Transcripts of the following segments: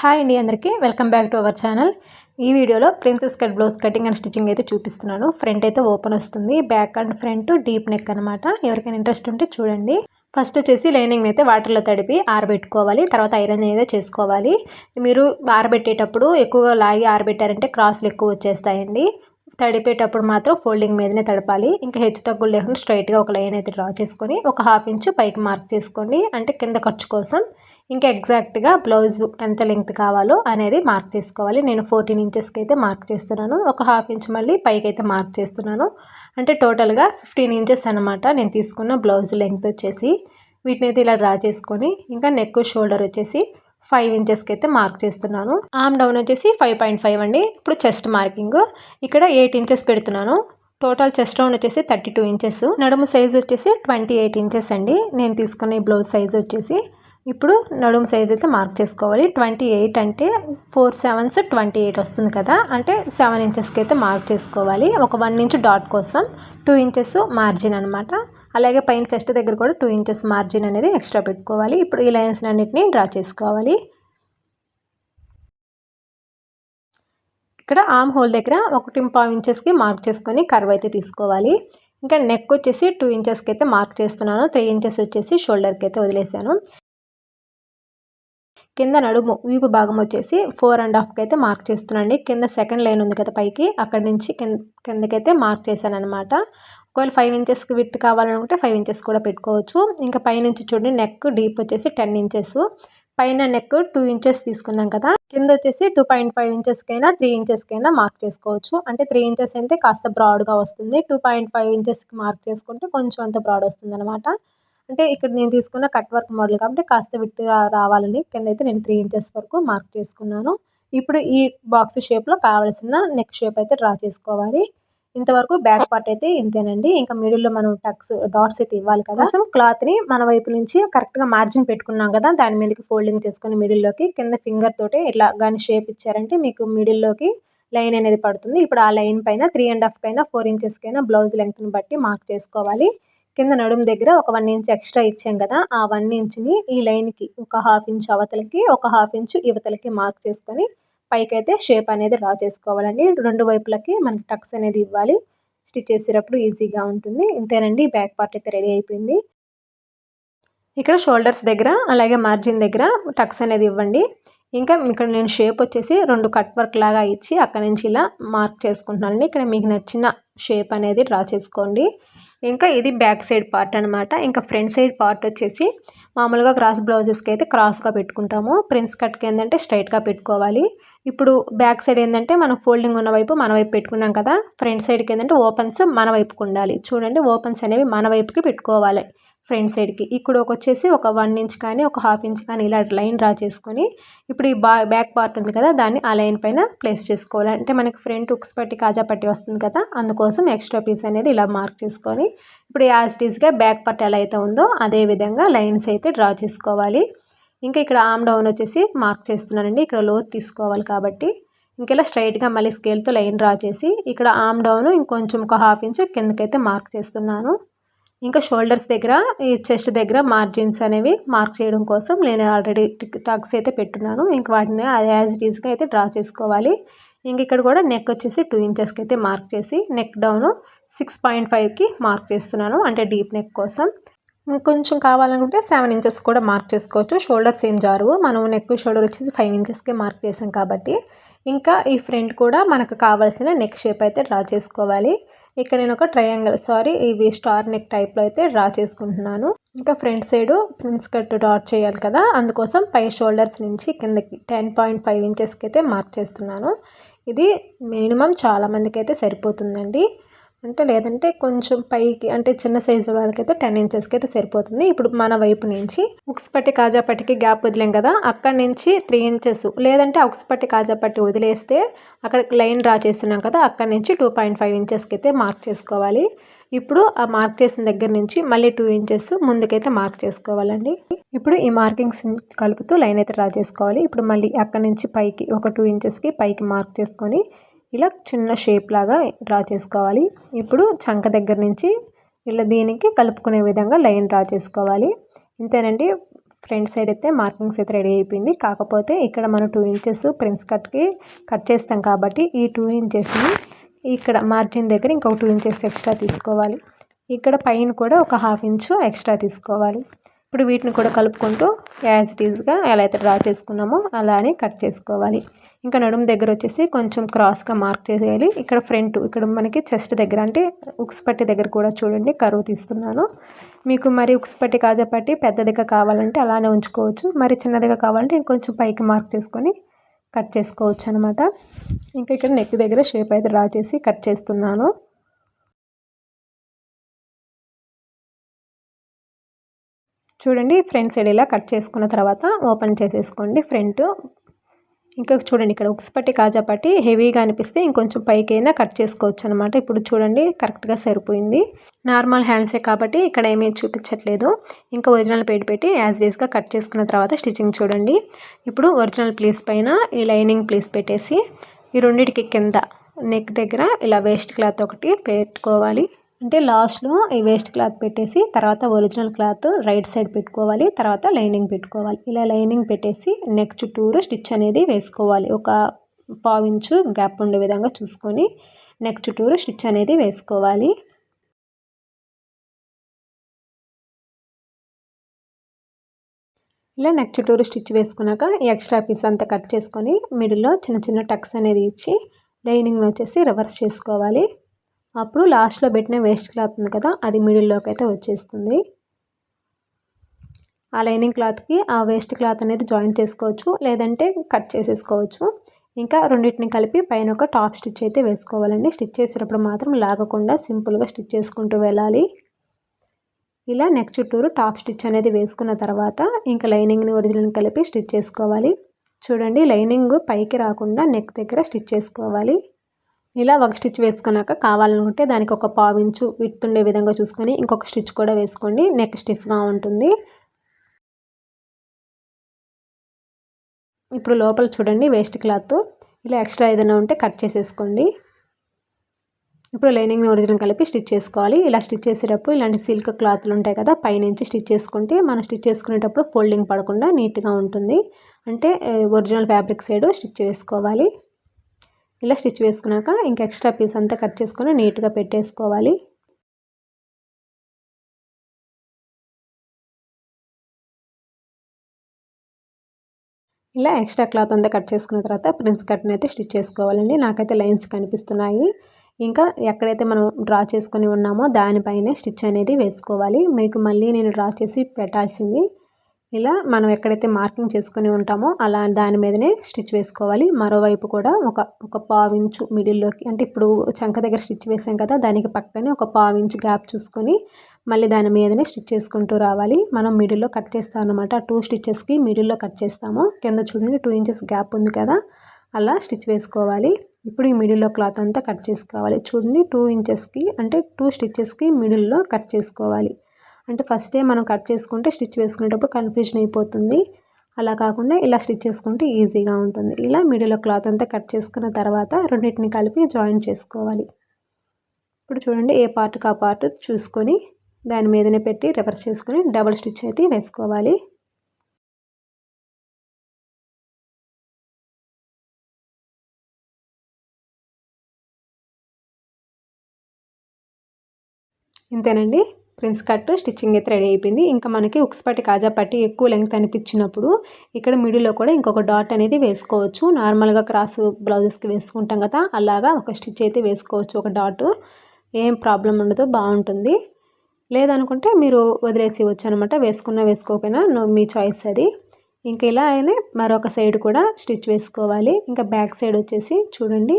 Hi అండి అందరికీ. Welcome back to our channel. ఈ వీడియోలో princess cut blouse cutting and stitching అయితే చూపిస్తున్నాను. ఫ్రంట్ అయితే ఓపెన్ వస్తుంది. Back and front deep neck అనమాట ఎవరికైనా ఇంట్రెస్ట్ ఉంటే చూడండి. ఫస్ట్ వచ్చేసి లైనింగ్ అయితే వాటర్లో తడిపి ఆరబెట్టుకోవాలి. తర్వాత ఐరన్ అయితే చేసుకోవాలి. మీరు ఆరబెట్టేటప్పుడు ఎక్కువగా లాగి ఆరబెట్టారంటే క్రాస్లు ఎక్కువ వచ్చేస్తాయండి. తడిపేటప్పుడు మాత్రం ఫోల్డింగ్ మీదనే తడపాలి. ఇంకా హెచ్చు తగ్గులు లేకుండా స్ట్రైట్గా ఒక లైన్ అయితే డ్రా చేసుకొని ఒక హాఫ్ ఇంచు పైకి మార్క్ చేసుకోండి. అంటే కింద ఖర్చు కోసం ఇంకా ఎగ్జాక్ట్గా బ్లౌజ్ ఎంత లెంగ్త్ కావాలో అనేది మార్క్ చేసుకోవాలి. నేను ఫోర్టీన్ ఇంచెస్కి అయితే మార్క్ చేస్తున్నాను. ఒక హాఫ్ ఇంచ్ మళ్ళీ పైకి అయితే మార్క్ చేస్తున్నాను. అంటే టోటల్గా ఫిఫ్టీన్ ఇంచెస్ అనమాట నేను తీసుకున్న బ్లౌజ్ లెంగ్త్ వచ్చేసి. వీటిని అయితే ఇలా డ్రా చేసుకొని ఇంకా నెక్ షోల్డర్ వచ్చేసి ఫైవ్ ఇంచెస్కి అయితే మార్క్ చేస్తున్నాను. ఆమ్ డౌన్ వచ్చేసి ఫైవ్ పాయింట్ ఫైవ్ అండి. ఇప్పుడు చెస్ట్ మార్కింగ్. ఇక్కడ ఎయిట్ ఇంచెస్ పెడుతున్నాను. టోటల్ చెస్ట్ రౌండ్ వచ్చేసి థర్టీ టూ ఇంచెస్. నడుము సైజ్ వచ్చేసి ట్వంటీ ఎయిట్ ఇంచెస్ అండి. నేను తీసుకునే బ్లౌజ్ సైజ్ వచ్చేసి ఇప్పుడు నడుము సైజ్ అయితే మార్క్ చేసుకోవాలి. ట్వంటీ ఎయిట్ అంటే ఫోర్ సెవెన్స్ ట్వంటీ ఎయిట్ వస్తుంది కదా. అంటే సెవెన్ ఇంచెస్కి అయితే మార్క్ చేసుకోవాలి. ఒక వన్ ఇంచ్ డాట్ కోసం టూ ఇంచెస్ మార్జిన్ అనమాట అలాగే పైన చెస్ట్ దగ్గర కూడా టూ ఇంచెస్ మార్జిన్ అనేది ఎక్స్ట్రా పెట్టుకోవాలి. ఇప్పుడు ఈ లైన్స్ అన్నింటినీ డ్రా చేసుకోవాలి. ఇక్కడ ఆమ్ హోల్ దగ్గర ఒకటి పావు ఇంచెస్కి మార్క్ చేసుకొని కర్వ్ అయితే తీసుకోవాలి. ఇంకా నెక్ వచ్చేసి టూ ఇంచెస్కి అయితే మార్క్ చేస్తున్నాను. త్రీ ఇంచెస్ వచ్చేసి షోల్డర్కి అయితే వదిలేసాను. కింద నడుము వీపు భాగం వచ్చేసి ఫోర్ అండ్ హాఫ్కి అయితే మార్క్ చేస్తున్నాండి కింద సెకండ్ లైన్ ఉంది కదా పైకి అక్కడి నుంచి కిందకైతే మార్క్ చేశాను అనమాట ఒకవేళ ఫైవ్ ఇంచెస్కి విత్ కావాలనుకుంటే ఫైవ్ ఇంచెస్ కూడా పెట్టుకోవచ్చు. ఇంకా పైనుంచి చూడండి నెక్ డీప్ వచ్చేసి టెన్ ఇంచెస్. పైన నెక్ టూ ఇంచెస్ తీసుకుందాం కదా. కింద వచ్చేసి టూ పాయింట్ ఫైవ్ ఇంచెస్కైనా త్రీ ఇంచెస్కైనా మార్క్ చేసుకోవచ్చు. అంటే త్రీ ఇంచెస్ అయితే కాస్త బ్రాడ్గా వస్తుంది. టూ పాయింట్ ఫైవ్ ఇంచెస్కి మార్క్ చేసుకుంటే కొంచెం అంత బ్రాడ్ వస్తుంది అనమాట అంటే ఇక్కడ నేను తీసుకున్న కట్ వర్క్ మోడల్ కాబట్టి కాస్త విత్ రావాలని కింద అయితే నేను త్రీ ఇంచెస్ వరకు మార్క్ చేసుకున్నాను. ఇప్పుడు ఈ బాక్స్ షేప్లో కావాల్సిన నెక్ షేప్ అయితే డ్రా చేసుకోవాలి. ఇంతవరకు బ్యాక్ పార్ట్ అయితే ఇంతేనండి. ఇంకా మిడిల్లో మనం టక్స్ డాట్స్ అయితే ఇవ్వాలి కదా. క్లాత్ని మన వైపు నుంచి కరెక్ట్గా మార్జిన్ పెట్టుకున్నాం కదా. దాని మీదకి ఫోల్డింగ్ చేసుకుని మిడిల్లోకి కింద ఫింగర్ తోటి ఇట్లా కానీ షేప్ ఇచ్చారంటే మీకు మిడిల్లోకి లైన్ అనేది పడుతుంది. ఇప్పుడు ఆ లైన్ పైన త్రీ అండ్ హాఫ్ కైనా ఫోర్ ఇంచెస్కైనా బ్లౌజ్ లెంగ్త్ని బట్టి మార్క్ చేసుకోవాలి. కింద నడుము దగ్గర ఒక వన్ ఇంచ్ ఎక్స్ట్రా ఇచ్చాం కదా ఆ వన్ ఇంచ్ని ఈ లైన్కి ఒక హాఫ్ ఇంచ్ అవతలకి ఒక హాఫ్ ఇంచ్ యువతలకి మార్క్ చేసుకొని పైకి అయితే షేప్ అనేది డ్రా చేసుకోవాలండి. రెండు వైపులకి మనకి టక్స్ అనేది ఇవ్వాలి. స్టిచ్ చేసేటప్పుడు ఈజీగా ఉంటుంది. ఇంతేనండి బ్యాక్ పార్ట్ అయితే రెడీ అయిపోయింది. ఇక్కడ షోల్డర్స్ దగ్గర అలాగే మార్జిన్ దగ్గర టక్స్ అనేది ఇవ్వండి. ఇంకా ఇక్కడ నేను షేప్ వచ్చేసి రెండు కట్ వర్క్ లాగా ఇచ్చి అక్కడ నుంచి ఇలా మార్క్ చేసుకుంటున్నానండి ఇక్కడ మీకు నచ్చిన షేప్ అనేది డ్రా చేసుకోండి. ఇంకా ఇది బ్యాక్ సైడ్ పార్ట్ అనమాట ఇంకా ఫ్రంట్ సైడ్ పార్ట్ వచ్చేసి మామూలుగా క్రాస్ బ్లౌజెస్కి అయితే క్రాస్గా పెట్టుకుంటాము. ప్రిన్స్ కట్కి ఏంటంటే స్ట్రైట్గా పెట్టుకోవాలి. ఇప్పుడు బ్యాక్ సైడ్ ఏంటంటే మనం ఫోల్డింగ్ ఉన్న వైపు మన వైపు పెట్టుకున్నాం కదా ఫ్రంట్ సైడ్కి ఏంటంటే ఓపెన్స్ మన వైపుకు ఉండాలి. చూడండి ఓపెన్స్ అనేవి మన వైపుకి పెట్టుకోవాలి. ఫ్రంట్ సైడ్కి. ఇక్కడ ఒక వచ్చేసి ఒక వన్ ఇంచ్ కానీ ఒక హాఫ్ ఇంచ్ కానీ ఇలా లైన్ డ్రా చేసుకొని ఇప్పుడు ఈ బా బ్యాక్ పార్ట్ ఉంది కదా దాన్ని ఆ లైన్ పైన ప్లేస్ చేసుకోవాలి. అంటే మనకి ఫ్రంట్ ఉక్స్ పట్టి కాజా పట్టి వస్తుంది కదా అందుకోసం ఎక్స్ట్రా పీస్ అనేది ఇలా మార్క్ చేసుకొని ఇప్పుడు యాజ్ టీజ్గా బ్యాక్ పార్ట్ ఎలా అయితే ఉందో అదే విధంగా లైన్స్ అయితే డ్రా చేసుకోవాలి. ఇంకా ఇక్కడ ఆమ్ డౌన్ వచ్చేసి మార్క్ చేస్తున్నానండి. ఇక్కడ లోత్ తీసుకోవాలి కాబట్టి. ఇంకెలా స్ట్రైట్గా మళ్ళీ స్కేల్తో లైన్ డ్రా చేసి ఇక్కడ ఆమ్ డౌన్ ఇంకొంచెం ఒక హాఫ్ ఇంచ్ కిందకైతే మార్క్ చేస్తున్నాను. ఇంకా షోల్డర్స్ దగ్గర ఈ చెస్ట్ దగ్గర మార్జిన్స్ అనేవి మార్క్ చేయడం కోసం నేను ఆల్రెడీ టక్స్ అయితే పెట్టున్నాను. ఇంకా వాటిని యాజ్ ఇట్ ఈస్గా అయితే డ్రా చేసుకోవాలి. ఇంక ఇక్కడ కూడా నెక్ వచ్చేసి టూ ఇంచెస్కి అయితే మార్క్ చేసి నెక్ డౌన్ సిక్స్ పాయింట్ ఫైవ్కి మార్క్ చేస్తున్నాను అంటే డీప్ నెక్ కోసం. ఇంకొంచెం కావాలనుకుంటే సెవెన్ ఇంచెస్ కూడా మార్క్ చేసుకోవచ్చు. షోల్డర్స్ ఏం జారు మనం నెక్ షోల్డర్ వచ్చేసి ఫైవ్ ఇంచెస్కి మార్క్ చేసాం కాబట్టి. ఇంకా ఈ ఫ్రంట్ కూడా మనకు కావాల్సిన నెక్ షేప్ అయితే డ్రా చేసుకోవాలి. ఇక్కడ నేను ఒక ట్రయాంగిల్ సారీ ఇవి స్టార్ నెక్ టైప్లో అయితే డ్రా చేసుకుంటున్నాను. ఇంకా front side prince cut dot చేయాలి కదా అందుకోసం పై షోల్డర్స్ నుంచి కిందకి టెన్ పాయింట్ ఫైవ్ ఇంచెస్కి అయితే మార్క్ చేస్తున్నాను. ఇది మినిమం చాలామందికి అయితే సరిపోతుందండి. అంటే లేదంటే కొంచెం పైకి అంటే చిన్న సైజు వాళ్ళకైతే టెన్ ఇంచెస్కి అయితే సరిపోతుంది. ఇప్పుడు మన వైపు నుంచి ఉక్స్ పట్టి కాజా పట్టికి గ్యాప్ వదిలేం కదా అక్కడ నుంచి త్రీ ఇంచెస్ లేదంటే ఉక్స్ పట్టి కాజా పట్టి వదిలేస్తే అక్కడ లైన్ డ్రా చేస్తున్నాం కదా అక్కడ నుంచి టూ పాయింట్ ఫైవ్ ఇంచెస్కి అయితే మార్క్ చేసుకోవాలి. ఇప్పుడు ఆ మార్క్ చేసిన దగ్గర నుంచి మళ్ళీ టూ ఇంచెస్ ముందుకైతే మార్క్ చేసుకోవాలండి. ఇప్పుడు ఈ మార్కింగ్స్ కలుపుతూ లైన్ అయితే డ్రా చేసుకోవాలి. ఇప్పుడు మళ్ళీ అక్కడ నుంచి పైకి ఒక టూ ఇంచెస్కి పైకి మార్క్ చేసుకొని ఇలా చిన్న షేప్ లాగా డ్రా చేసుకోవాలి. ఇప్పుడు చంక దగ్గర నుంచి ఇలా దీనికి కలుపుకునే విధంగా లైన్ డ్రా చేసుకోవాలి. ఇంతేనండి ఫ్రంట్ సైడ్ అయితే మార్కింగ్స్ అయితే రెడీ అయిపోయింది. కాకపోతే ఇక్కడ మనం టూ ఇంచెస్ ప్రిన్స్ కట్కి కట్ చేస్తాం కాబట్టి ఈ టూ ఇంచెస్ని ఇక్కడ మార్జిన్ దగ్గర ఇంకొక టూ ఇంచెస్ ఎక్స్ట్రా తీసుకోవాలి. ఇక్కడ పైన కూడా ఒక హాఫ్ ఇంచు ఎక్స్ట్రా తీసుకోవాలి. ఇప్పుడు వీటిని కూడా కలుపుకుంటూ యాజ్ ఇట్ ఈజ్గా ఎలా అయితే డ్రా చేసుకున్నామో అలానే కట్ చేసుకోవాలి. ఇంకా నడుము దగ్గర వచ్చేసి కొంచెం క్రాస్గా మార్క్ చేసేయాలి. ఇక్కడ ఫ్రంట్ ఇక్కడ మనకి చెస్ట్ దగ్గర అంటే ఉక్స్ పట్టి దగ్గర కూడా చూడండి కరువు తీస్తున్నాను. మీకు మరి ఉక్స్ పట్టి కాజాపట్టి పెద్దదిగా కావాలంటే అలానే ఉంచుకోవచ్చు. మరి చిన్నదిగా కావాలంటే ఇంకొంచెం పైకి మార్క్ చేసుకొని కట్ చేసుకోవచ్చు అనమాట ఇంకా ఇక్కడ నెక్ దగ్గర షేప్ అయితే డ్రా చేసి కట్ చేస్తున్నాను. చూడండి ఫ్రంట్ సైడ్ ఇలా కట్ చేసుకున్న తర్వాత ఓపెన్ చేసేసుకోండి ఫ్రంట్. ఇంకా చూడండి ఇక్కడ ఉక్స్ పట్టి కాజా పట్టి హెవీగా అనిపిస్తే ఇంకొంచెం పైకైనా కట్ చేసుకోవచ్చు అనమాట ఇప్పుడు చూడండి కరెక్ట్గా సరిపోయింది. నార్మల్ హ్యాండ్సే కాబట్టి ఇక్కడ ఏమీ చూపించట్లేదు. ఇంకా ఒరిజినల్ పెట్టి పెట్టి యాజ్ డేస్గా కట్ చేసుకున్న తర్వాత స్టిచ్చింగ్ చూడండి. ఇప్పుడు ఒరిజినల్ ప్లేస్ పైన ఈ లైనింగ్ ప్లేస్ పెట్టేసి ఈ రెండింటికి కింద నెక్ దగ్గర ఇలా వేస్ట్ క్లాత్ ఒకటి పెట్టుకోవాలి. అంటే లాస్ట్లో ఈ వేస్ట్ క్లాత్ పెట్టేసి తర్వాత ఒరిజినల్ క్లాత్ రైట్ సైడ్ పెట్టుకోవాలి తర్వాత లైనింగ్ పెట్టుకోవాలి. ఇలా లైనింగ్ పెట్టేసి నెక్ చుట్టూరు స్టిచ్ అనేది వేసుకోవాలి. ఒక పావించు గ్యాప్ ఉండే విధంగా చూసుకొని నెక్ చుట్టూరు స్టిచ్ అనేది వేసుకోవాలి. ఇలా నెక్ చుట్టూరు స్టిచ్ వేసుకున్నాక ఎక్స్ట్రా పీస్ అంతా కట్ చేసుకొని మిడిల్లో చిన్న చిన్న టక్స్ అనేది ఇచ్చి లైనింగ్ వచ్చేసి రివర్స్ చేసుకోవాలి. అప్పుడు లాస్ట్లో పెట్టిన వేస్ట్ క్లాత్ ఉంది కదా అది మిడిల్లోకి అయితే వచ్చేస్తుంది. ఆ లైనింగ్ క్లాత్కి ఆ వేస్ట్ క్లాత్ అనేది జాయిన్ చేసుకోవచ్చు లేదంటే కట్ చేసేసుకోవచ్చు. ఇంకా రెండింటిని కలిపి పైన ఒక టాప్ స్టిచ్ అయితే వేసుకోవాలండి. స్టిచ్ చేసేటప్పుడు మాత్రం లాగకుండా సింపుల్గా స్టిచ్ చేసుకుంటూ వెళ్ళాలి. ఇలా నెక్ చుట్టూరు టాప్ స్టిచ్ అనేది వేసుకున్న తర్వాత ఇంకా లైనింగ్ని ఒరిజినల్ కలిపి స్టిచ్ చేసుకోవాలి. చూడండి లైనింగ్ పైకి రాకుండా నెక్ దగ్గర స్టిచ్ చేసుకోవాలి. ఇలా ఒక స్టిచ్ వేసుకున్నాక కావాలనుకుంటే దానికి ఒక పావించు విడుతుండే విధంగా చూసుకొని ఇంకొక స్టిచ్ కూడా వేసుకోండి. నెక్ స్టిఫ్గా ఉంటుంది. ఇప్పుడు లోపల చూడండి వేస్ట్ క్లాత్ ఇలా ఎక్స్ట్రా ఏదైనా ఉంటే కట్ చేసేసుకోండి. ఇప్పుడు లైనింగ్ ఒరిజినల్ కలిపి స్టిచ్ చేసుకోవాలి. ఇలా స్టిచ్ చేసేటప్పుడు ఇలాంటి సిల్క్ క్లాత్లు ఉంటాయి కదా పైనుంచి స్టిచ్ చేసుకుంటే మనం స్టిచ్ చేసుకునేటప్పుడు ఫోల్డింగ్ పడకుండా నీట్గా ఉంటుంది. అంటే ఒరిజినల్ ఫ్యాబ్రిక్ సైడ్ స్టిచ్ వేసుకోవాలి ఇలా స్టిచ్ వేసుకున్నాక ఇంకా ఎక్స్ట్రా పీస్ అంతా కట్ చేసుకొని నీట్గా పెట్టేసుకోవాలి. ఇలా ఎక్స్ట్రా క్లాత్ అంతా కట్ చేసుకున్న తర్వాత ప్రిన్స్ కట్ని అయితే స్టిచ్ చేసుకోవాలండి. నాకైతే లైన్స్ కనిపిస్తున్నాయి. ఇంకా ఎక్కడైతే మనం డ్రా చేసుకొని ఉన్నామో దానిపైనే స్టిచ్ అనేది వేసుకోవాలి. మీకు మళ్ళీ నేను డ్రా చేసి పెట్టాల్సింది ఇలా మనం ఎక్కడైతే మార్కింగ్ చేసుకొని ఉంటామో అలా దాని మీదనే స్టిచ్ వేసుకోవాలి. మరోవైపు కూడా ఒక ఒక పావించు మిడిల్లోకి అంటే ఇప్పుడు చంక దగ్గర స్టిచ్ వేసాం కదా దానికి పక్కనే ఒక పావించు గ్యాప్ చూసుకొని మళ్ళీ దాని మీదనే స్టిచ్ చేసుకుంటూ రావాలి. మనం మిడిల్లో కట్ చేస్తాం అనమాట టూ స్టిచ్చెస్కి మిడిల్లో కట్ చేస్తాము. కింద చూడండి టూ ఇంచెస్ గ్యాప్ ఉంది కదా అలా స్టిచ్ వేసుకోవాలి. ఇప్పుడు ఈ మిడిల్లో క్లాత్ అంతా కట్ చేసుకోవాలి. చూడండి టూ ఇంచెస్కి అంటే టూ స్టిచ్చెస్కి మిడిల్లో కట్ చేసుకోవాలి. అంటే ఫస్టే మనం కట్ చేసుకుంటే స్టిచ్ వేసుకునేటప్పుడు కన్ఫ్యూజన్ అయిపోతుంది. అలా కాకుండా ఇలా స్టిచ్ చేసుకుంటే ఈజీగా ఉంటుంది. ఇలా మిడిల్ క్లాత్ అంతా కట్ చేసుకున్న తర్వాత రెండింటిని కలిపి జాయిన్ చేసుకోవాలి. ఇప్పుడు చూడండి ఏ పార్ట్కి ఆ పార్ట్ చూసుకొని దాని మీదనే పెట్టి రివర్స్ చేసుకొని డబల్ స్టిచ్ అయితే వేసుకోవాలి. ఇంతేనండి? ప్రిన్స్ కట్ స్టిచ్చింగ్ అయితే రెడీ అయిపోయింది. ఇంకా మనకి ఉక్స్పట్టి కాజాపట్టి కాజా పట్టి ఎక్కువ లెంగ్త్ అనిపించినప్పుడు ఇక్కడ మిడిల్లో కూడా ఇంకొక డాట్ అనేది వేసుకోవచ్చు. నార్మల్గా క్రాస్ బ్లౌజెస్కి వేసుకుంటాం కదా అలాగా ఒక స్టిచ్ అయితే వేసుకోవచ్చు. ఒక డాట్ ఏం ప్రాబ్లం ఉండదు బాగుంటుంది. లేదనుకుంటే మీరు వదిలేసి వచ్చు అనమాట వేసుకున్నా వేసుకోకపోయినా మీ చాయిస్ అది. ఇంకా ఇలా అయినా మరొక సైడ్ కూడా స్టిచ్ వేసుకోవాలి. ఇంకా బ్యాక్ సైడ్ వచ్చేసి చూడండి.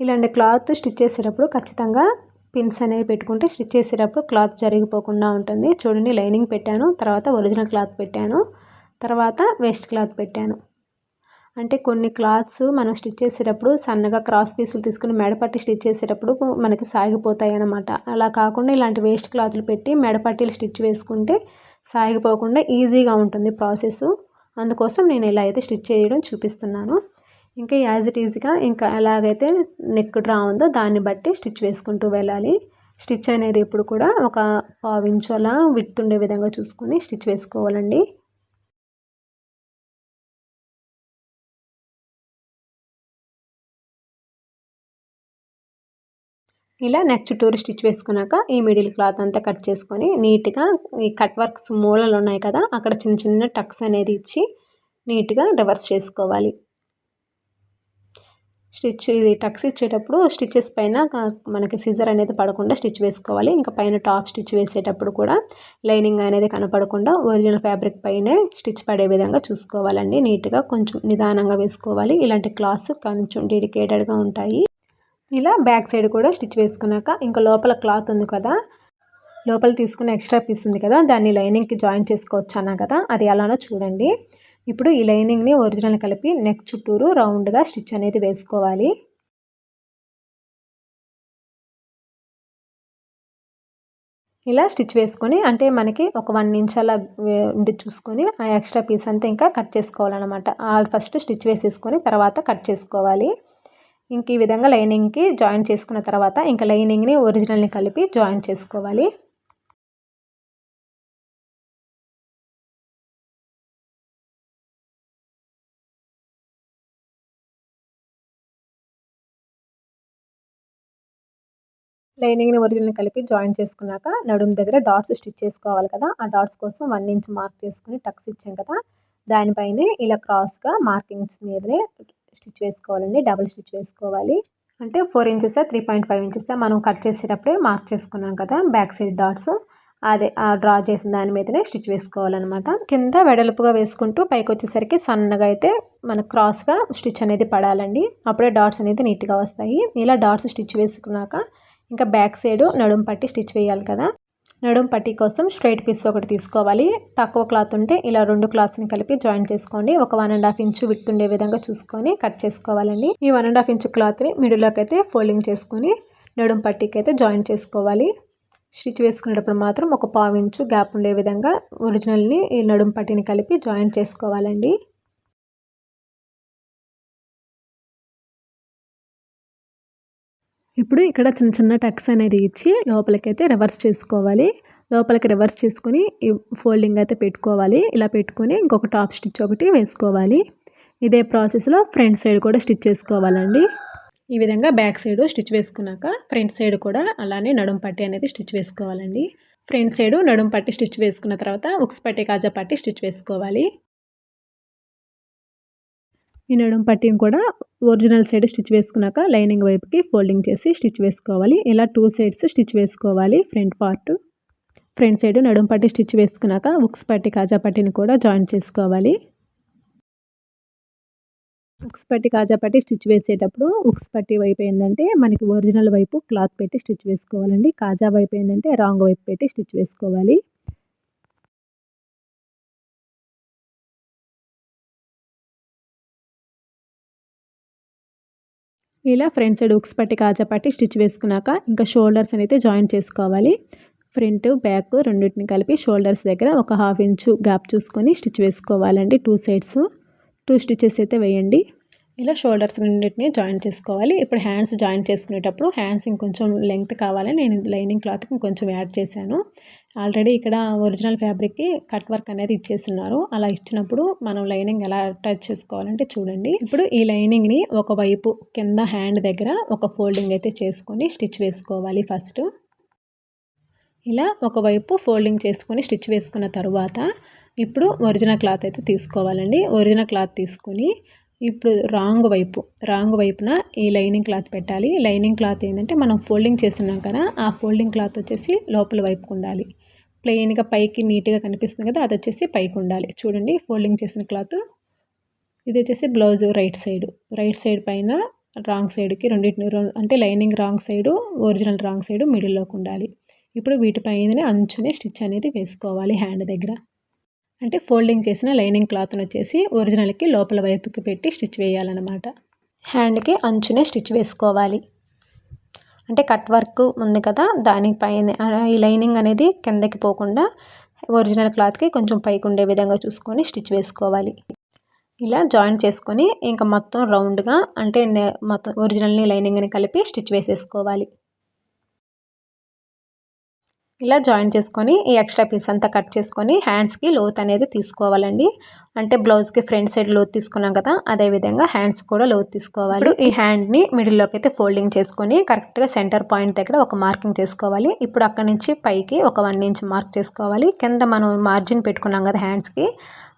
ఇలాంటి క్లాత్ స్టిచ్ చేసేటప్పుడు ఖచ్చితంగా పిన్స్ అనేవి పెట్టుకుంటే స్టిచ్ చేసేటప్పుడు క్లాత్ జరిగిపోకుండా ఉంటుంది. చూడండి లైనింగ్ పెట్టాను. తర్వాత ఒరిజినల్ క్లాత్ పెట్టాను. తర్వాత వేస్ట్ క్లాత్ పెట్టాను. అంటే కొన్ని క్లాత్స్ మనం స్టిచ్ చేసేటప్పుడు సన్నగా క్రాస్ పీసులు తీసుకుని మెడపట్టి స్టిచ్ చేసేటప్పుడు మనకి సాగిపోతాయి అన్నమాట అలా కాకుండా ఇలాంటి వేస్ట్ క్లాత్లు పెట్టి మెడపట్టీలు స్టిచ్ వేసుకుంటే సాగిపోకుండా ఈజీగా ఉంటుంది ప్రాసెస్. అందుకోసం నేను ఇలా అయితే స్టిచ్ చేయడం చూపిస్తున్నాను. ఇంకా యాజ్ ఇట్ ఈజ్గా ఇంకా ఎలాగైతే నెక్ డ్రా ఉందో దాన్ని బట్టి స్టిచ్ వేసుకుంటూ వెళ్ళాలి. స్టిచ్ అనేది ఎప్పుడు కూడా ఒక పావించు అలా విడుతుండే విధంగా చూసుకొని స్టిచ్ వేసుకోవాలండి. ఇలా నెక్ చుట్టూరు స్టిచ్ వేసుకున్నాక ఈ మిడిల్ క్లాత్ అంతా కట్ చేసుకొని నీట్గా ఈ కట్ వర్క్స్ మూలలు ఉన్నాయి కదా అక్కడ చిన్న చిన్న టక్స్ అనేది ఇచ్చి నీట్గా రివర్స్ చేసుకోవాలి. స్టిచ్ ఇది టక్స్ ఇచ్చేటప్పుడు స్టిచ్చెస్ పైన మనకి సిజర్ అనేది పడకుండా స్టిచ్ వేసుకోవాలి. ఇంకా పైన టాప్ స్టిచ్ వేసేటప్పుడు కూడా లైనింగ్ అనేది కనపడకుండా ఒరిజినల్ ఫ్యాబ్రిక్ పైనే స్టిచ్ పడే విధంగా చూసుకోవాలండి. నీట్గా కొంచెం నిదానంగా వేసుకోవాలి. ఇలాంటి క్లాత్స్ కొంచెం డెడికేటెడ్గా ఉంటాయి. ఇలా బ్యాక్ సైడ్ కూడా స్టిచ్ వేసుకున్నాక ఇంకా లోపల క్లాత్ ఉంది కదా లోపల తీసుకున్న ఎక్స్ట్రా పీస్ ఉంది కదా దాన్ని లైనింగ్కి జాయిన్ చేసుకోవచ్చు అన్నా కదా అది ఎలానో చూడండి. ఇప్పుడు ఈ లైనింగ్ని ఒరిజినల్ కలిపి నెక్ చుట్టూరు రౌండ్గా స్టిచ్ అనేది వేసుకోవాలి. ఇలా స్టిచ్ వేసుకొని అంటే మనకి ఒక వన్ ఇంచ్ అలా ఉండి చూసుకొని ఆ ఎక్స్ట్రా పీస్ అంతా ఇంకా కట్ చేసుకోవాలన్నమాట. ఫస్ట్ స్టిచ్ వేసేసుకొని తర్వాత కట్ చేసుకోవాలి. ఇంక ఈ విధంగా లైనింగ్కి జాయిన్ చేసుకున్న తర్వాత ఇంకా లైనింగ్ని ఒరిజినల్ని కలిపి జాయిన్ చేసుకోవాలి. లైనింగ్ని ఒరిజినల్ని కలిపి జాయిన్ చేసుకున్నాక నడుము దగ్గర డాట్స్ స్టిచ్ చేసుకోవాలి కదా ఆ డాట్స్ కోసం వన్ ఇంచ్ మార్క్ చేసుకుని టక్స్ ఇచ్చాం కదా దానిపైనే ఇలా క్రాస్గా మార్కింగ్స్ మీదనే స్టిచ్ వేసుకోవాలండి డబుల్ స్టిచ్ వేసుకోవాలి. అంటే four inches three point five inches మనం కట్ చేసేటప్పుడే మార్క్ చేసుకున్నాం కదా బ్యాక్ సైడ్ డాట్స్ అదే ఆ డ్రా చేసిన దాని మీదనే స్టిచ్ వేసుకోవాలన్నమాట. కింద వెడల్పుగా వేసుకుంటూ పైకి వచ్చేసరికి సన్నగా అయితే మన క్రాస్గా స్టిచ్ అనేది పడాలండి. అప్పుడే డాట్స్ అనేది నీట్గా వస్తాయి. ఇలా డాట్స్ స్టిచ్ వేసుకున్నాక ఇంకా బ్యాక్ సైడ్ నడుం పట్టి స్టిచ్ వేయాలి కదా. నడుం పట్టి కోసం స్ట్రైట్ పీస్ ఒకటి తీసుకోవాలి. తక్కువ క్లాత్ ఉంటే ఇలా రెండు క్లాత్స్ని కలిపి జాయిన్ చేసుకోండి. ఒక వన్ అండ్ హాఫ్ ఇంచు విడుతుండే విధంగా చూసుకొని కట్ చేసుకోవాలండి. ఈ వన్ అండ్ హాఫ్ ఇంచు క్లాత్ని మిడిల్లోకి అయితే ఫోల్డింగ్ చేసుకొని నడుం పట్టికి అయితే జాయిన్ చేసుకోవాలి. స్టిచ్ వేసుకునేటప్పుడు మాత్రం ఒక పావు ఇంచు గ్యాప్ ఉండే విధంగా ఒరిజినల్ని ఈ నడుం పట్టిని కలిపి జాయిన్ చేసుకోవాలండి. ఇప్పుడు ఇక్కడ చిన్న చిన్న టక్స్ అనేది ఇచ్చి లోపలికైతే రివర్స్ చేసుకోవాలి. లోపలికి రివర్స్ చేసుకొని ఫోల్డింగ్ అయితే పెట్టుకోవాలి. ఇలా పెట్టుకొని ఇంకొక టాప్ స్టిచ్ ఒకటి వేసుకోవాలి. ఇదే ప్రాసెస్లో ఫ్రంట్ సైడ్ కూడా స్టిచ్ చేసుకోవాలండి. ఈ విధంగా బ్యాక్ సైడ్ స్టిచ్ వేసుకున్నాక ఫ్రంట్ సైడ్ కూడా అలానే నడుం పట్టి అనేది స్టిచ్ వేసుకోవాలండి. ఫ్రంట్ సైడ్ నడుం పట్టి స్టిచ్ వేసుకున్న తర్వాత ఉక్స్ పట్టి కాజా పట్టి స్టిచ్ వేసుకోవాలి. ఈ నడుం పట్టిని కూడా ఒరిజినల్ సైడ్ స్టిచ్ వేసుకున్నాక లైనింగ్ వైపుకి ఫోల్డింగ్ చేసి స్టిచ్ వేసుకోవాలి. ఇలా టూ సైడ్స్ స్టిచ్ వేసుకోవాలి. ఫ్రంట్ పార్ట్ ఫ్రంట్ సైడ్ నడుం పట్టి స్టిచ్ వేసుకున్నాక ఉక్స్ పట్టి కాజా పట్టిని కూడా జాయిన్ చేసుకోవాలి. ఉక్స్ పట్టి కాజా పట్టి స్టిచ్ వేసేటప్పుడు ఉక్స్ పట్టి వైపు ఏంటంటే మనకి ఒరిజినల్ వైపు క్లాత్ పెట్టి స్టిచ్ వేసుకోవాలండి. కాజా వైపు ఏంటంటే రాంగ్ వైపు పెట్టి స్టిచ్ వేసుకోవాలి. ఇలా ఫ్రంట్ సైడ్ ఉక్స్ పట్టి కాజా పట్టి స్టిచ్ వేసుకున్నాక ఇంకా షోల్డర్స్ అయితే జాయిన్ చేసుకోవాలి. ఫ్రంట్ బ్యాక్ రెండింటిని కలిపి షోల్డర్స్ దగ్గర ఒక హాఫ్ ఇంచు గ్యాప్ చూసుకొని స్టిచ్ వేసుకోవాలండి టూ సైడ్స్. టూ స్టిచెస్ అయితే వేయండి. ఇలా షోల్డర్స్ రెండింటిని జాయిన్ చేసుకోవాలి. ఇప్పుడు హ్యాండ్స్ జాయిన్ చేసుకునేటప్పుడు హ్యాండ్స్ ఇంకొంచెం లెంగ్త్ కావాలని నేను లైనింగ్ క్లాత్కి ఇంకొంచెం యాడ్ చేశాను. ఆల్రెడీ ఇక్కడ ఒరిజినల్ ఫ్యాబ్రిక్కి కట్ వర్క్ అనేది ఇచ్చేస్తున్నారు. అలా ఇచ్చినప్పుడు మనం లైనింగ్ ఎలా అటాచ్ చేసుకోవాలంటే చూడండి. ఇప్పుడు ఈ లైనింగ్ని ఒకవైపు కింద హ్యాండ్ దగ్గర ఒక ఫోల్డింగ్ అయితే చేసుకొని స్టిచ్ వేసుకోవాలి ఫస్ట్. ఇలా ఒకవైపు ఫోల్డింగ్ చేసుకొని స్టిచ్ వేసుకున్న తర్వాత ఇప్పుడు ఒరిజినల్ క్లాత్ అయితే తీసుకోవాలండి. ఒరిజినల్ క్లాత్ తీసుకొని ఇప్పుడు రాంగ్ వైపు రాంగ్ వైపున ఈ లైనింగ్ క్లాత్ పెట్టాలి. లైనింగ్ క్లాత్ ఏంటంటే మనం ఫోల్డింగ్ చేస్తున్నాం కదా ఆ ఫోల్డింగ్ క్లాత్ వచ్చేసి లోపల వైపుకు ఉండాలి. ప్లెయిన్గా పైకి నీట్గా కనిపిస్తుంది కదా అది వచ్చేసి పైకి ఉండాలి చూడండి ఫోల్డింగ్ చేసిన క్లాత్. ఇది వచ్చేసి blouse right side. Right side పైన రాంగ్ సైడ్కి రెండింటిని అంటే lining wrong side original wrong side మిడిల్లోకి ఉండాలి. ఇప్పుడు వీటిపైన అంచునే స్టిచ్ అనేది వేసుకోవాలి హ్యాండ్ దగ్గర. అంటే ఫోల్డింగ్ చేసిన లైనింగ్ క్లాత్ని వచ్చేసి ఒరిజినల్కి లోపల వైపుకి పెట్టి స్టిచ్ వేయాలన్నమాట. హ్యాండ్కి అంచునే స్టిచ్ వేసుకోవాలి. అంటే కట్ వర్క్ ఉంది కదా దానిపైన ఈ లైనింగ్ అనేది కిందకి పోకుండా ఒరిజినల్ క్లాత్కి కొంచెం పైకి ఉండే విధంగా చూసుకొని స్టిచ్ వేసుకోవాలి. ఇలా జాయింట్ చేసుకొని ఇంకా మొత్తం రౌండ్గా అంటే మొత్తం ఒరిజినల్ని లైనింగ్ని కలిపి స్టిచ్ వేసేసుకోవాలి. ఇలా జాయిన్ చేసుకొని ఈ ఎక్స్ట్రా పీస్ అంతా కట్ చేసుకొని హ్యాండ్స్కి లోత్ అనేది తీసుకోవాలండి. అంటే బ్లౌజ్కి ఫ్రంట్ సైడ్ లోత్ తీసుకున్నాం కదా అదే విధంగా హ్యాండ్స్ కూడా లోత్ తీసుకోవాలి. ఈ హ్యాండ్ని మిడిల్లోకి అయితే ఫోల్డింగ్ చేసుకొని కరెక్ట్గా సెంటర్ పాయింట్ దగ్గర ఒక మార్కింగ్ చేసుకోవాలి. ఇప్పుడు అక్కడ నుంచి పైకి ఒక వన్ ఇంచ్ మార్క్ చేసుకోవాలి. కింద మనం మార్జిన్ పెట్టుకున్నాం కదా హ్యాండ్స్కి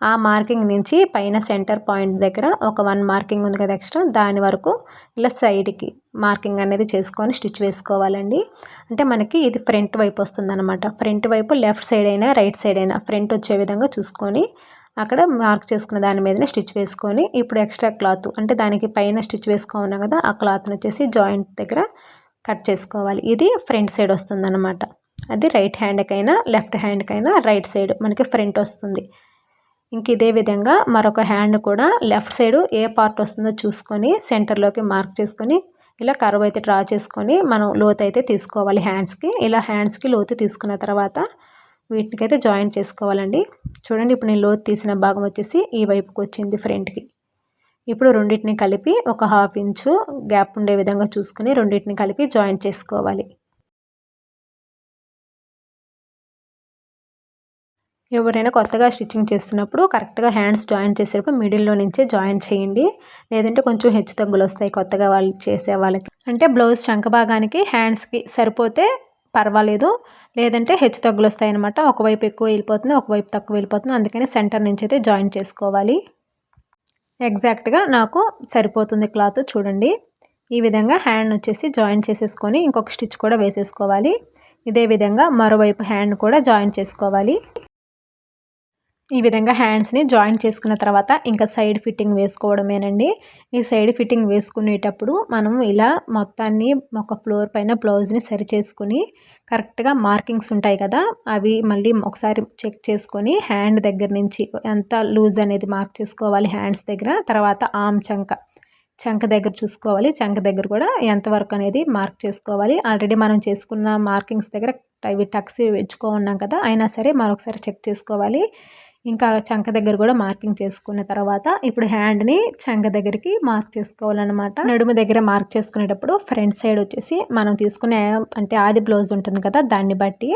ఆ మార్కింగ్ నుంచి పైన సెంటర్ పాయింట్ దగ్గర ఒక వన్ మార్కింగ్ ఉంది కదా ఎక్స్ట్రా దాని వరకు ఇలా సైడ్కి మార్కింగ్ అనేది చేసుకొని స్టిచ్ వేసుకోవాలండి. అంటే మనకి ఇది ఫ్రంట్ వైపు వస్తుందన్నమాట. ఫ్రంట్ వైపు లెఫ్ట్ సైడ్ అయినా రైట్ సైడ్ అయినా ఫ్రంట్ వచ్చే విధంగా చూసుకొని అక్కడ మార్క్ చేసుకున్న దాని మీదనే స్టిచ్ వేసుకొని ఇప్పుడు ఎక్స్ట్రా క్లాత్ అంటే దానికి పైన స్టిచ్ వేసుకోన్నాం కదా ఆ క్లాత్ని వచ్చేసి జాయింట్ దగ్గర కట్ చేసుకోవాలి. ఇది ఫ్రంట్ సైడ్ వస్తుందన్నమాట. అది రైట్ హ్యాండ్కైనా లెఫ్ట్ హ్యాండ్కైనా రైట్ సైడ్ మనకి ఫ్రంట్ వస్తుంది. ఇంక ఇదే విధంగా మరొక హ్యాండ్ కూడా లెఫ్ట్ సైడ్ ఏ పార్ట్ వస్తుందో చూసుకొని సెంటర్లోకి మార్క్ చేసుకొని ఇలా కర్వ్ అయితే డ్రా చేసుకొని మనం లోతు అయితే తీసుకోవాలి హ్యాండ్స్కి ఇలా హ్యాండ్స్కి లోతు తీసుకున్న తర్వాత వీటికైతే జాయిన్ చేసుకోవాలండి. చూడండి ఇప్పుడు నేను లోతు తీసిన భాగం వచ్చేసి ఈ వైపుకి వచ్చింది ఫ్రంట్కి ఇప్పుడు రెండింటిని కలిపి ఒక హాఫ్ ఇంచు గ్యాప్ ఉండే విధంగా చూసుకుని రెండింటిని కలిపి జాయిన్ చేసుకోవాలి. ఎవరైనా కొత్తగా స్టిచ్చింగ్ చేస్తున్నప్పుడు కరెక్ట్గా హ్యాండ్స్ జాయిన్ చేసేటప్పుడు మిడిల్లో నుంచే జాయిన్ చేయండి. లేదంటే కొంచెం హెచ్చు తగ్గులు వస్తాయి కొత్తగా వాళ్ళు చేసే వాళ్ళకి. అంటే బ్లౌజ్ చంక భాగానికి హ్యాండ్స్కి సరిపోతే పర్వాలేదు. లేదంటే హెచ్చు తగ్గులు వస్తాయి అనమాట ఒకవైపు ఎక్కువ వెళ్ళిపోతుంది ఒకవైపు తక్కువ వెళ్ళిపోతుంది. అందుకని సెంటర్ నుంచి అయితే జాయిన్ చేసుకోవాలి. ఎగ్జాక్ట్గా నాకు సరిపోతుంది క్లాత్ చూడండి. ఈ విధంగా హ్యాండ్ వచ్చేసి జాయిన్ చేసేసుకొని ఇంకొక స్టిచ్ కూడా వేసేసుకోవాలి. ఇదే విధంగా మరోవైపు హ్యాండ్ కూడా జాయిన్ చేసుకోవాలి. ఈ విధంగా హ్యాండ్స్ని జాయిన్ చేసుకున్న తర్వాత ఇంకా సైడ్ ఫిట్టింగ్ వేసుకోవడమేనండి. ఈ సైడ్ ఫిట్టింగ్ వేసుకునేటప్పుడు మనం ఇలా మొత్తాన్ని ఒక ఫ్లోర్ పైన బ్లౌజ్ని సరి చేసుకుని కరెక్ట్గా మార్కింగ్స్ ఉంటాయి కదా అవి మళ్ళీ ఒకసారి చెక్ చేసుకొని హ్యాండ్ దగ్గర నుంచి ఎంత లూజ్ అనేది మార్క్ చేసుకోవాలి హ్యాండ్స్ దగ్గర తర్వాత ఆమ్ చంక చంక దగ్గర చూసుకోవాలి చంక దగ్గర కూడా ఎంతవరకు అనేది మార్క్ చేసుకోవాలి. ఆల్రెడీ మనం చేసుకున్న మార్కింగ్స్ దగ్గర ఇవి టక్స్ ఇచ్చుకో ఉన్నాం కదా అయినా సరే మరొకసారి చెక్ చేసుకోవాలి. ఇంకా చంక దగ్గర కూడా మార్కింగ్ చేసుకున్న తర్వాత ఇప్పుడు హ్యాండ్ని చంక దగ్గరికి మార్క్ చేసుకోవాలన్నమాట. నడుము దగ్గర మార్క్ చేసుకునేటప్పుడు ఫ్రంట్ సైడ్ వచ్చేసి మనం తీసుకునే అంటే ఆది బ్లౌజ్ ఉంటుంది కదా దాన్ని బట్టి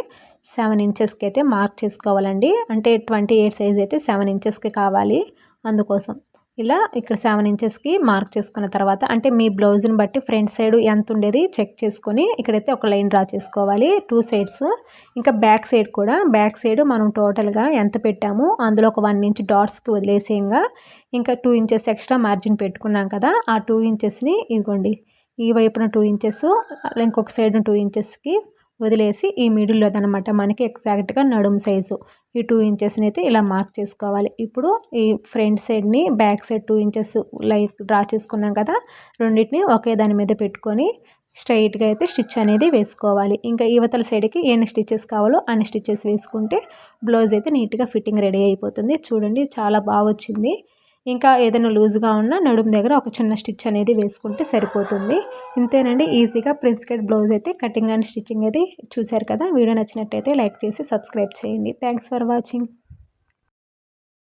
సెవెన్ ఇంచెస్కి అయితే మార్క్ చేసుకోవాలండి. అంటే ట్వంటీ ఎయిట్ సైజ్ అయితే సెవెన్ ఇంచెస్కి కావాలి అందుకోసం. ఇలా ఇక్కడ సెవెన్ ఇంచెస్కి మార్క్ చేసుకున్న తర్వాత అంటే మీ బ్లౌజ్ని బట్టి ఫ్రంట్ సైడ్ ఎంత ఉండేది చెక్ చేసుకొని ఇక్కడైతే ఒక లైన్ డ్రా చేసుకోవాలి. టూ సైడ్స్ ఇంకా బ్యాక్ సైడ్ కూడా. బ్యాక్ సైడ్ మనం టోటల్గా ఎంత పెట్టాము అందులో ఒక వన్ ఇంచ్ డాట్స్కి వదిలేసేయంగా. ఇంకా టూ ఇంచెస్ ఎక్స్ట్రా మార్జిన్ పెట్టుకున్నాం కదా ఆ టూ ఇంచెస్ని ఇదిగోండి. ఈ వైపున టూ ఇంచెస్ ఇంకొక సైడ్ టూ ఇంచెస్కి వదిలేసి ఈ మిడిల్లో అనమాట మనకి ఎగ్జాక్ట్గా నడుము సైజు ఈ టూ ఇంచెస్ని అయితే ఇలా మార్క్ చేసుకోవాలి. ఇప్పుడు ఈ front సైడ్ని back side two inches light draw చేసుకున్నాం కదా రెండింటిని ఒకే దాని మీద పెట్టుకొని స్ట్రైట్గా అయితే స్టిచ్ అనేది వేసుకోవాలి. ఇంకా యువతల సైడ్కి ఎన్ని స్టిచెస్ కావాలో అన్ని స్టిచెస్ వేసుకుంటే బ్లౌజ్ అయితే నీట్గా ఫిట్టింగ్ రెడీ అయిపోతుంది. చూడండి చాలా బాగా వచ్చింది. ఇంకా ఏదైనా లూజ్గా ఉన్నా నడుము దగ్గర ఒక చిన్న స్టిచ్ అనేది వేసుకుంటే సరిపోతుంది. ఇంతేనండి ఈజీగా ప్రిన్స్ కట్ బ్లౌజ్ అయితే కటింగ్ అండ్ స్టిచ్చింగ్ అయితే చూశారు కదా. వీడియో నచ్చినట్టయితే లైక్ చేసి సబ్స్క్రైబ్ చేయండి. Thanks for watching.